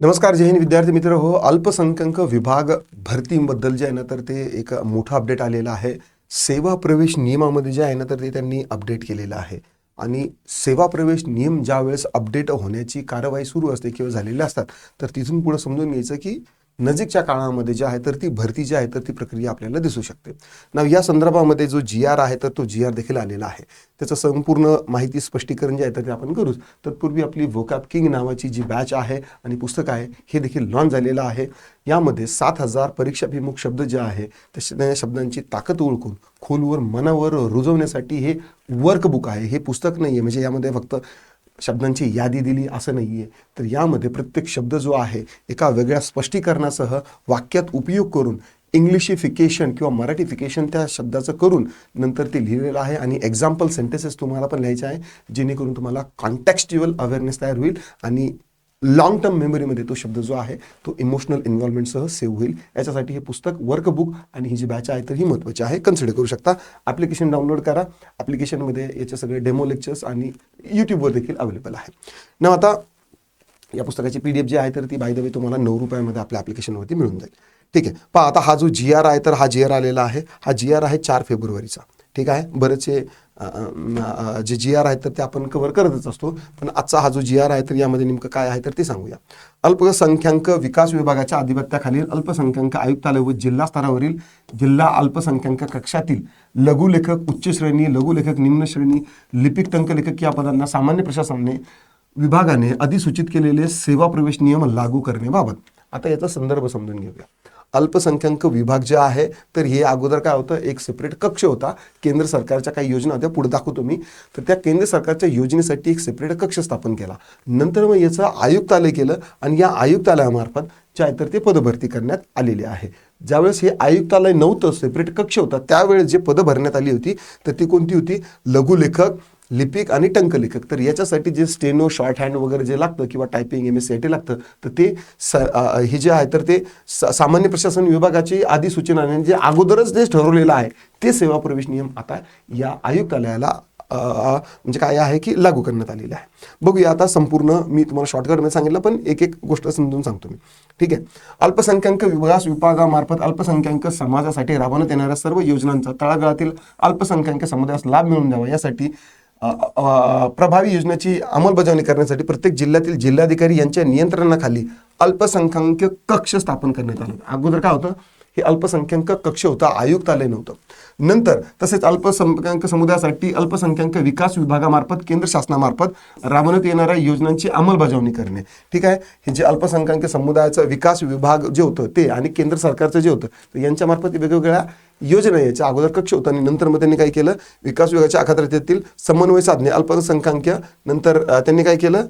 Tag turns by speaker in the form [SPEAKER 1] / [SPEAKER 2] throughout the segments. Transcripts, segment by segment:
[SPEAKER 1] नमस्कार जय हिंद विद्यार्थी मित्र. हो अल्पसंख्याक विभाग भरतीबद्दल जे आहे ना तर ते एक मोठा अपडेट आलेला आहे. सेवा प्रवेश नियमामध्ये जे आहे ना तर ते त्यांनी अपडेट केलेलं आहे. आणि सेवा प्रवेश नियम ज्यावेळेस अपडेट होण्याची कारवाई सुरू असते किंवा झालेल्या असतात तर तिथून पुढे समजून घ्यायचं की नजीकच्या काळामध्ये जे आहे तर ती भरती जी आहे तर ती प्रक्रिया आपल्याला दिसू शकते. ना या संदर्भामध्ये जो जी आर आहे तर तो जी आर देखील आलेला आहे. त्याचं संपूर्ण माहिती स्पष्टीकरण जे आहे तर ते आपण करूच तत्पूर्वी आपली वोकॅप किंग नावाची जी बॅच आहे आणि पुस्तक आहे हे देखील लॉन्च झालेलं आहे. यामध्ये सात हजार परीक्षाभिमुख शब्द जे आहे त्या शब्दांची ताकद ओळखून खोलवर मनावर रुजवण्यासाठी हे वर्कबुक आहे. हे पुस्तक नाही आहे म्हणजे यामध्ये फक्त शब्दांची यादी दिली असं नाही आहे तर यामध्ये प्रत्येक शब्द जो आहे एका वेगळ्या स्पष्टीकरणासह वाक्यात उपयोग करून इंग्लिशिफिकेशन किंवा मराठीफिकेशन त्या शब्दाचं करून नंतर ते लिहिलेलं आहे आणि एक्झाम्पल सेंटेन्सेस तुम्हाला पण लिहायचे आहे जेणेकरून तुम्हाला कॉन्टॅक्स्च्युअल अवेअरनेस तयार होईल आणि लॉंग टर्म मेमरीमध्ये तो शब्द जो आहे तो इमोशनल इन्व्हॉल्वमेंटसह सेव्ह होईल. याच्यासाठी हे पुस्तक वर्कबुक आणि ही जी बॅच आहे तर ही महत्त्वाची आहे. कन्सिडर करू शकता. ॲप्लिकेशन डाउनलोड करा. ॲप्लिकेशनमध्ये याचे सगळे डेमो लेक्चर्स आणि यूट्यूबवर देखील अवेलेबल आहे. ना आता या पुस्तकाची पी डी एफ जी आहे तर ती बाय द वे तुम्हाला नऊ रुपयामध्ये आपल्या ॲप्लिकेशनवरती मिळून जाईल. ठीक आहे. पहा आता हा जो जी आर आहे तर हा जी आर आलेला आहे. हा जी आर आहे चार फेब्रुवारीचा. ठीक आहे? बरेचसे जे जी आर आहेत तर ते आपण कव्हर करतच असतो. पण आजचा हा जो जी आर आहे तर यामध्ये नेमकं काय आहे तर ते सांगूया. अल्पसंख्याक विकास विभागाच्या अधिपत्याखालील अल्पसंख्याक आयुक्तालय व जिल्हा स्तरावरील जिल्हा अल्पसंख्याक कक्षातील लघुलेखक उच्च श्रेणी लघुलेखक निम्न श्रेणी लिपिक टंकलेखक या पदांना सामान्य प्रशासनाने विभागाने अधिसूचित केलेले सेवा प्रवेश नियम लागू करण्याबाबत. आता याचा संदर्भ समजून घेऊया. अल्पसंख्याक विभाग जे आहे तर हे अगोदर काय होतं एक सेपरेट कक्ष होता. केंद्र सरकारच्या काही योजना होत्या पुढे दाखवतो मी. तर त्या केंद्र सरकारच्या योजनेसाठी एक सेपरेट कक्ष स्थापन केला. नंतर मग याचं आयुक्तालय केलं आणि या आयुक्तालयामार्फत जे आहे तर ते पदभरती करण्यात आलेली आहे. ज्यावेळेस हे आयुक्तालय नव्हतं सेपरेट कक्ष होता त्यावेळेस जे पदं भरण्यात आली होती तर ती कोणती होती? लघुलेखक लिपिक आणि टंकलेखक तर याच्यासाठी जे स्टेनो शॉर्ट हँड वगैरे जे लागतं किंवा typing M S C I T लागतं तर ते स हे जे आहे तर ते सामान्य प्रशासन विभागाची आधी सूचनाने जे अगोदरच जे ठरवलेलं आहे ते सेवा प्रवेश नियम आता या आयुक्तालयाला म्हणजे काय आहे की लागू करण्यात आलेले आहे. बघूया आता संपूर्ण मी तुम्हाला शॉर्टकटमध्ये सांगितलं पण एक एक गोष्ट समजून सांगतो मी. ठीक आहे? अल्पसंख्याक विकास विभागामार्फत अल्पसंख्याक समाजासाठी राबवण्यात येणाऱ्या सर्व योजनांचा तळागाळातील अल्पसंख्याक समुदायास लाभ मिळवून द्यावा यासाठी प्रभावी योजनेची अंमलबजावणी करण्यासाठी प्रत्येक जिल्ह्यातील जिल्हाधिकारी यांच्या नियंत्रणाखाली अल्पसंख्याक कक्ष स्थापन करण्यात आलं. अगोदर काय होतं? हे अल्पसंख्याक कक्ष होता आयुक्तालय नव्हतं. नंतर तसेच अल्पसंख्याक समुदायासाठी अल्पसंख्याक विकास विभागामार्फत केंद्र शासनामार्फत राबवण्यात येणाऱ्या योजनांची अंमलबजावणी करणे. ठीक आहे? हे जे अल्पसंख्याक समुदायाचं विकास विभाग जे होतं ते आणि केंद्र सरकारचं जे होतं तर यांच्यामार्फत वेगवेगळ्या योजना याच्या अगोदर कक्ष होता आणि नंतर मग त्यांनी काय केलं? विकास विभागाच्या अखत्यारीतील समन्वय साधणे अल्पसंख्याक नंतर त्यांनी काय केलं?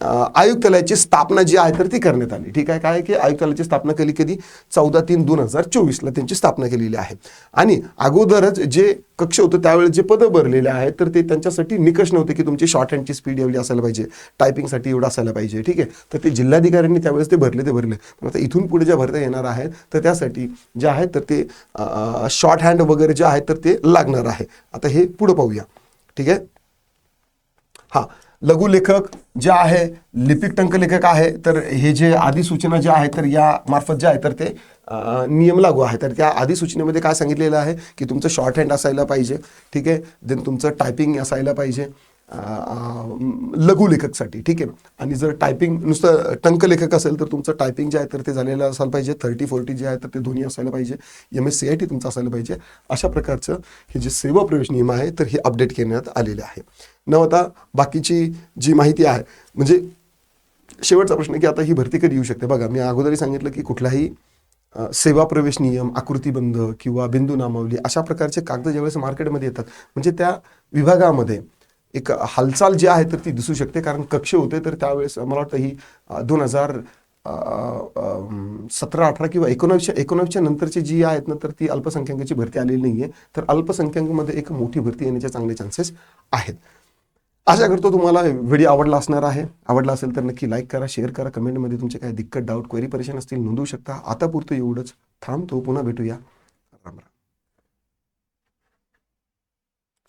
[SPEAKER 1] आयुक्तालयाची स्थापना जी आहे तर ती करण्यात आली. ठीक आहे काय की आयुक्तालयाची स्थापना केली कधी? चौदा तीन दोन हजार चोवीसला त्यांची स्थापना केलेली आहे. आणि अगोदरच जे कक्ष होतं त्यावेळेस जे पदं भरलेले आहेत तर ते त्यांच्यासाठी निकष नव्हते की तुमची शॉर्ट हँडची स्पीड एवढी असायला पाहिजे टायपिंगसाठी एवढं असायला पाहिजे. ठीक आहे तर ते जिल्हाधिकाऱ्यांनी त्यावेळेस ते भरले ते भरले. मग आता इथून पुढे ज्या भरता येणार आहेत तर त्यासाठी जे आहेत तर ते शॉर्ट हँड वगैरे जे आहेत तर ते लागणार आहे. आता हे पुढं पाहूया. ठीक आहे? हा लघुलेखक जे आहे लिपिक टंकलेखक आहे तर हे जे अधिसूचना जे आहे तर या मार्फत जे आहे तर ते नियम लागू आहे. तर त्या अधिसूचनेमध्ये काय सांगितलेलं आहे की तुमचं शॉर्ट हँड असायला पाहिजे ठीक आहे? देन तुमचं टायपिंग असायला पाहिजे. लघुलेखकसाठी ठीक आहे? आणि जर टायपिंग नुसतं टंकलेखक असेल तर तुमचं टायपिंग जे आहे तर ते झालेलं असायला पाहिजे. थर्टी फोर्टी जे आहे तर ते दोन्ही असायला पाहिजे. M S C I T तुमचं असायला पाहिजे. अशा प्रकारचं हे जे सेवा प्रवेश नियम आहे तर हे अपडेट करण्यात आलेले आहे. न आता बाकीची जी माहिती आहे म्हणजे शेवटचा प्रश्न की आता ही भरती कधी येऊ शकते? बघा मी अगोदरही सांगितलं की कुठलाही सेवा प्रवेश नियम आकृतीबंध किंवा बिंदू नामावली अशा प्रकारचे कागद ज्यावेळेस मार्केटमध्ये येतात म्हणजे त्या विभागामध्ये एक हालचाल जी आहे तर ती दिसू शकते. कारण कक्ष होते तर त्यावेळेस मला वाटतं ही दोन हजार सतरा अठरा किंवा एकोणावीसच्या एकोणावीसच्या नंतरची जी आहेत ना तर ती अल्पसंख्याकाची भरती आलेली नाही आहे तर अल्पसंख्याकमध्ये एक मोठी भरती येण्याचे चांगले चान्सेस आहेत. आशा करतो तुम्हाला व्हिडिओ आवडला असणार आहे. आवडला असेल तर नक्की लाईक करा शेअर करा. कमेंटमध्ये तुमचे काही दिक्कत डाऊट क्वेरी परेशान असतील नोंदवू शकता. आता पुरतं एवढंच. थांबतो पुन्हा भेटूया. राम राम.